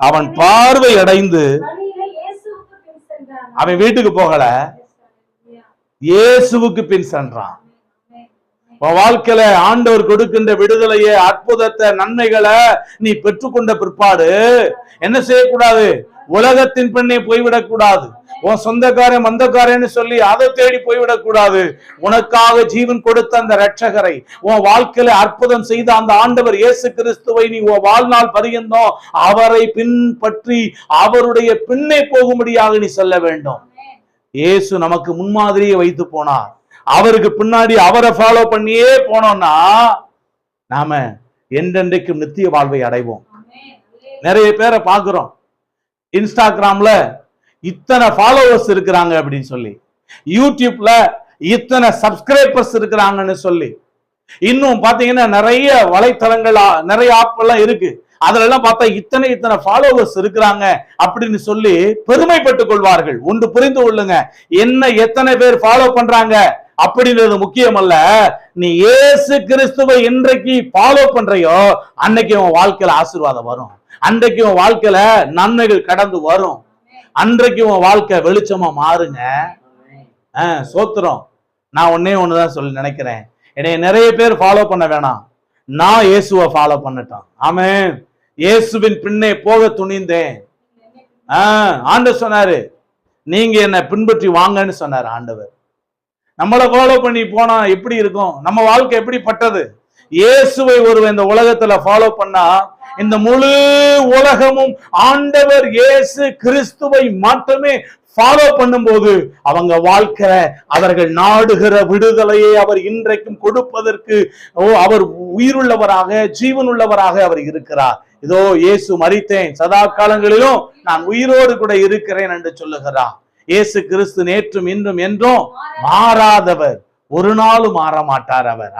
அவன் பார்வை அடைந்து அவன் வீட்டுக்கு போகல. இயேசுவுக்கு பின் சென்றான். வாழ்க்கையில ஆண்டவர் கொடுக்கின்ற விடுதலையை அற்புதத்தை நன்மைகளை நீ பெற்றுக்கொண்ட பிற்பாடு என்ன செய்யக்கூடாது? உலகத்தின் பெண்ணே போய்விடக் கூடாது உன் சொந்தக்காரன் மந்தக்காரன்னு சொல்லி அதை தேடி போய்விடக் கூடாது உனக்காக ஜீவன் கொடுத்த அந்த ரட்சகரை உன் வாழ்க்கையில அற்புதம் செய்த அந்த ஆண்டவர் இயேசு கிறிஸ்துவை நீ உன் வாழ்நாள் பரியந்தம் அவரை பின்பற்றி அவருடைய பின்னே போகும்படியாக நீ செல்ல வேண்டும். இயேசு நமக்கு முன்மாதிரியை வைத்து போனார். அவருக்கு பின்னாடி அவரை ஃபாலோ பண்ணியே போனோம்னா நாம என்றென்றைக்கும் நித்திய வாழ்வை அடைவோம். நிறைய பேரை பார்க்கிறோம். இன்ஸ்டாகிராம்ல இத்தனை ஃபாலோவர்ஸ் இருக்கிறாங்க அப்படின்னு சொல்லி. யூடியூப்ல இத்தனை சப்ஸ்கிரைபர்ஸ் இருக்கிறாங்கன்னு சொல்லி. இன்னும் பாத்தீங்கன்னா நிறைய வலைத்தளங்கள் நிறைய ஆப் எல்லாம் இருக்கு. அதுல எல்லாம் பார்த்தா இத்தனை இத்தனை ஃபாலோவர்ஸ் இருக்கிறாங்க அப்படின்னு சொல்லி பெருமைப்பட்டுக் கொள்வார்கள். ஒன்று புரிந்து கொள்ளுங்க. என்ன எத்தனை பேர் ஃபாலோ பண்றாங்க அப்படின்றது முக்கியம் அல்ல நீ இயேசு கிறிஸ்துவை இன்றைக்கு ஃபாலோ பண்றையோ அன்னைக்கு உன் வாழ்க்கையில ஆசீர்வாதம் வரும். அன்றைக்கு உன் வாழ்க்கையில நன்மைகள் கடந்து வரும். அன்றைக்கு உன் வாழ்க்கை வெளிச்சமா மாறுங்க. சோத்திரம். நான் ஒன்னே ஒண்ணுதான் சொல்லி நினைக்கிறேன். என்னைய நிறைய பேர் ஃபாலோ பண்ண வேணாம். நான் இயேசுவை ஃபாலோ பண்ணட்டான் ஆமே இயேசுவின் பின்னே போக துணிந்தேன். ஆஹ் ஆண்டவர் சொன்னாரு. நீங்க என்னை பின்பற்றி வாங்கன்னு சொன்னார் ஆண்டவர். நம்மளை ஃபாலோ பண்ணி போனா எப்படி இருக்கும்? நம்ம வாழ்க்கை எப்படிப்பட்டது? இயேசுவை ஒருவன் இந்த உலகத்துல ஃபாலோ பண்ணா இந்த முழு உலகமும் ஆண்டவர் இயேசு கிறிஸ்துவை மட்டுமே ஃபாலோ பண்ணும்போது அவங்க வாழ்க்கை அவர்கள் நாடுகிற விடுதலையை அவர் இன்றைக்கும் கொடுப்பதற்கு ஓ அவர் உயிருள்ளவராக ஜீவனுள்ளவராக அவர் இருக்கிறார். இதோ இயேசு மறித்தேன் சதா காலங்களிலும் நான் உயிரோடு கூட இருக்கிறேன் என்று சொல்லுகிறார். இயேசு கிறிஸ்து நேற்றும் இன்றும் என்றும் மாறாதவர். ஒரு நாளும் மாற மாட்டார் அவர்.